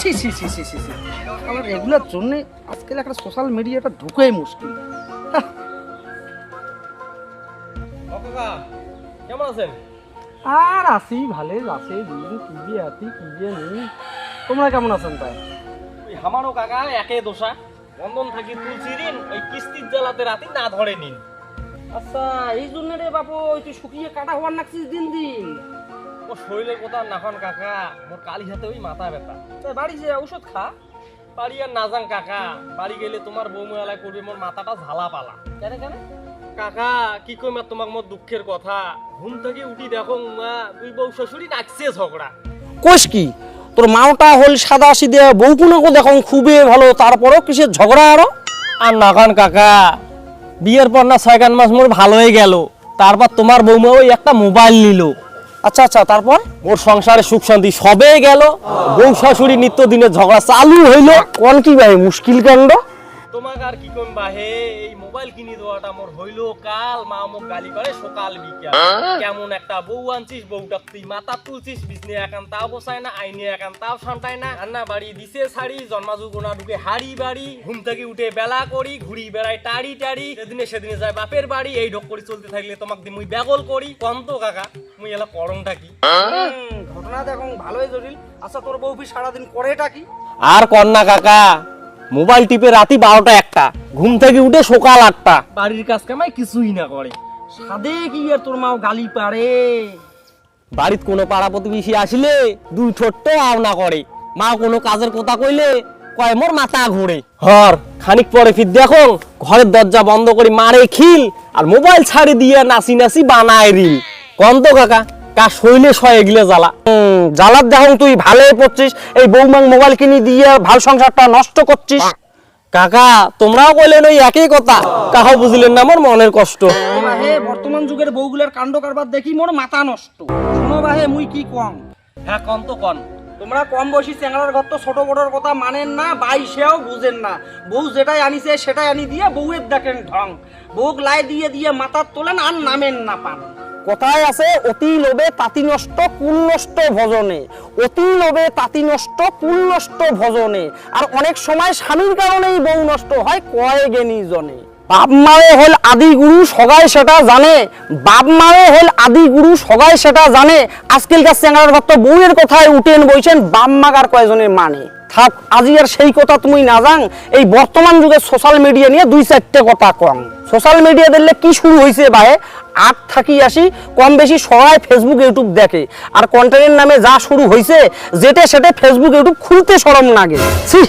ছি ছি ছি ছি ছি ছি। আমার এগুলোর জন্যে আজকাল একটা সোশ্যাল মিডিয়াটা ঢুকেই মুশকিল। কেমন আছেন? আর আসি ভালে আছে দিন কি যে আতি কি যে নেই। তোমরা কেমন আছেন তাই ওই আমারও কাকা একে দোষা। বন্ধন থাকি তুলসি ঋণ ওই কিস্তির জ্বালাতে রাতে না ধরে নিন। আচ্ছা এই জন্য রে বাপু ওই তুই শুকিয়ে কাটা হওয়ার নাকছিস দিন দিন। ও শরীরের কথা নাখন কাকা। মোর কালি হাতে ওই মাথা ব্যথা। তাই বাড়ি যে ওষুধ খা। বাড়ি আর না যান কাকা। বাড়ি গেলে তোমার বৌমুয়ালা করবে মোর মাথাটা ঝালা পালা কেন কেন? কাকা কি কই মা তোমাক মোর দুঃখের কথা? ঘুম থেকে উঠি দেখো মা তুই বউ শ্বশুরি নাচছে ঝগড়া। কোষ কি তোর মাওটা হল সাদা সিদে বউকুনাকে দেখো খুবই ভালো তারপরও কিসের ঝগড়া আরও? আর নাকান কাকা বিয়ের পর না ছয় মাস মোর ভালোই গেল। তারপর তোমার বৌমা ওই একটা মোবাইল নিল। আচ্ছা আচ্ছা তারপর? ওর সংসারে সুখ শান্তি সবে গেল। বউ শাশুড়ি নিত্য দিনের ঝগড়া চালু হইল। কোন কি ভাই মুশকিল কাণ্ড? তোমাকে আর কি কম বাহে? এই মোবাইল কিনে দেওয়াটা মোর হইল কাল মা মোক গালি করে সকাল বিকাল। কেমন একটা বউ আনছিস বউটা তুই মাথা তুলছিস বিজনে একান তাও বসায় না আইনে একান তাও শান্তায় না। রান্না বাড়ি দিছে শাড়ি জন্মাজু গোনা ঢুকে হাড়ি বাড়ি। ঘুম থেকে উঠে বেলা করি ঘুরি বেড়াই টাড়ি টাড়ি। সেদিনে সেদিনে যায় বাপের বাড়ি এই ঢোক করে চলতে থাকলে তোমাকে মুই ব্যাগল করি। কন্ত কাকা মুই এলা করমটা কি? হুম, ঘটনা দেখো ভালোই জটিল। আচ্ছা তোর বউ সারাদিন করেটা কি? আর কন্যা কাকা মোবাইল টিপে রাতি বারোটা একটা। ঘুম থেকে উঠে সকাল আটটা। বাড়ির কাজ কামাই কিছুই না করে। সাদে কি আর তোর মাও গালি পারে? বাড়িত কোনো পাড়া প্রতিবেশী আসলে দুই ঠোঁট আওনা করে। মা কোনো কাজের কথা কইলে কয় মোর মাথা ঘুরে। হর খানিক পরে ফির দেখো ঘরের দরজা বন্ধ করে মারে খিল আর মোবাইল ছাড়ি দিয়ে নাচি নাচি বানায় রিল। কন্ত কাকা কা শৈলে শয়ে গিলে জ্বালা। জ্বালার দেখো তুই ভালোই পড়ছিস এই বৌমাং মোবাইল কিনে দিয়ে ভালো সংসারটা নষ্ট করছিস। কাকা তোমরাও কইলেন ওই একই কথা। কাহা বুঝলেন না মোর মনের কষ্ট। বর্তমান যুগের বউগুলার কাণ্ড কারবার দেখি মোর মাথা নষ্ট। শোনো বাহে মুই কি কম? হ্যাঁ কন্ত কন তোমরা কম বয়সী চ্যাংড়ার ঘর তো ছোট বড়র কথা মানেন না বাইশেও বুঝেন না। বউ যেটাই আনিছে সেটাই আনি দিয়ে বউয়ের দেখেন ঢং। বউক লাই দিয়ে দিয়ে মাথার তোলেন আর নামেন না পান। কথায় আছে, অতি লোভে তাঁতি নষ্ট, কুল নষ্ট ভজনে। অতি লোভে তাঁতি নষ্ট, কুল নষ্ট ভজনে। আর অনেক সময় স্বামীর কারণেই বউ নষ্ট হয়, কয় জ্ঞানী জনে। বাপ মারে হল আদি গুরু সগাই সেটা জানে। বাপ মারে হল আদি গুরু সগাই সেটা জানে। আজকালকার চ্যাংড়ার ঘর তো বউয়ের কথায় উঠেন বইছেন, বাপ মাগার কয়জনের মানে? থাক, আজি আর সেই কথা তুমি না জান এই বর্তমান যুগে সোশ্যাল মিডিয়া নিয়ে দুই চারটে কথা কম। সোশ্যাল মিডিয়া দেখলে কি শুরু হয়েছে ভাই? আট থাকি আসি, কম বেশি সবাই ফেসবুক ইউটিউব দেখে। আর কন্টেন্টের নামে যা শুরু হয়েছে যেটে সেটে ফেসবুক ইউটিউব খুলতে সরম লাগে। ছি,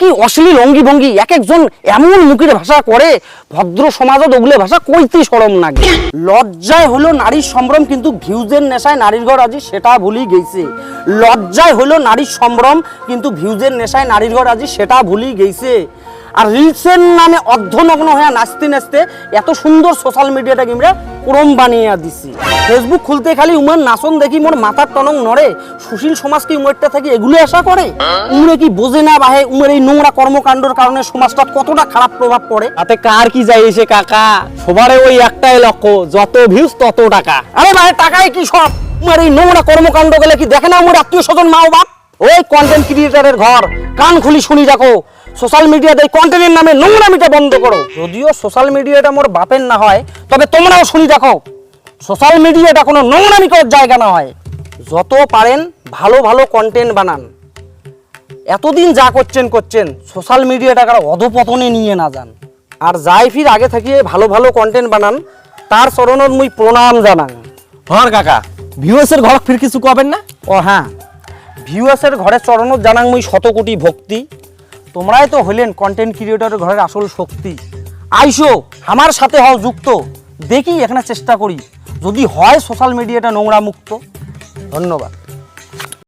কি অশ্লীল অঙ্গি ভঙ্গি এক একজন এমন মুখের ভাষা করে, ভদ্র সমাজত ওগুলো ভাষা কইতে সরম লাগে। লজ্জায় হলো নারীর সম্ভ্রম, কিন্তু ভিউজের নেশায় নারীর ঘর আজি সেটা ভুলি গেছে লজ্জায় হলো নারীর সম্ভ্রম, কিন্তু ভিউজের নেশায় নারীর ঘর আজি সেটা ভুলি গেছে আর রিলসের নামে অর্ধনগ্ন হয়ে নাচতে নাচতে এত সুন্দর সোশ্যাল মিডিয়াটাকে আমরা ক্রম বানিয়ে দিছি। ফেসবুক খুলতে খালি উমার নাচন দেখি মোর মাথার টনক নড়ে সুশীল সমাজ কি উমেরটা থেকে এগুলো আশা করে? উমরে কি বোঝে না বাহে উমের এই নোংরা কর্মকাণ্ডের কারণে সমাজটা কতটা খারাপ প্রভাব পড়ে? তাতে কার কি যায় এসে কাকা? সবারে ওই একটাই লক্ষ্য যত ভিউজ তত টাকা। আরে ভাই টাকায় কি সব? উমের এই নোংরা কর্মকাণ্ড গেলে কি দেখে না উমের আত্মীয় স্বজন মা বাপ? ওই কন্টেন্ট ক্রিয়েটারের ঘর। কান খুলি শুনি রাখো সোশ্যাল মিডিয়াতে কন্টেন্টের নামে নোংরামিটা বন্ধ করো। যদিও সোশ্যাল মিডিয়াটা মোর বাপের না হয় তবে তোমরাও শুনি রাখো সোশ্যাল মিডিয়াটা কোনো নোংরামি করার জায়গা না হয়। যত পারেন ভালো ভালো কন্টেন্ট বানান। এতদিন যা করছেন করছেন সোশ্যাল মিডিয়াটাকে অধপতনে নিয়ে না যান। আর যাই ফির আগে থাকিয়ে ভালো ভালো কন্টেন্ট বানান তার চরণত মুই প্রণাম জানান। হর কাকা ভিউয়ার্সের ঘর ফির কিছু কবেন না? ও হ্যাঁ। ভিউয়ার্সের ঘরে চরণ জানাং মুই শতকোটি ভক্তি। তোমরাই তো হলেন কন্টেন্ট ক্রিয়েটরের ঘরের আসল শক্তি। আইসো, আমার সাথে হও যুক্ত। দেখি এখানে চেষ্টা করি। যদি হয় সোশ্যাল মিডিয়াটা নোংরা মুক্ত। ধন্যবাদ।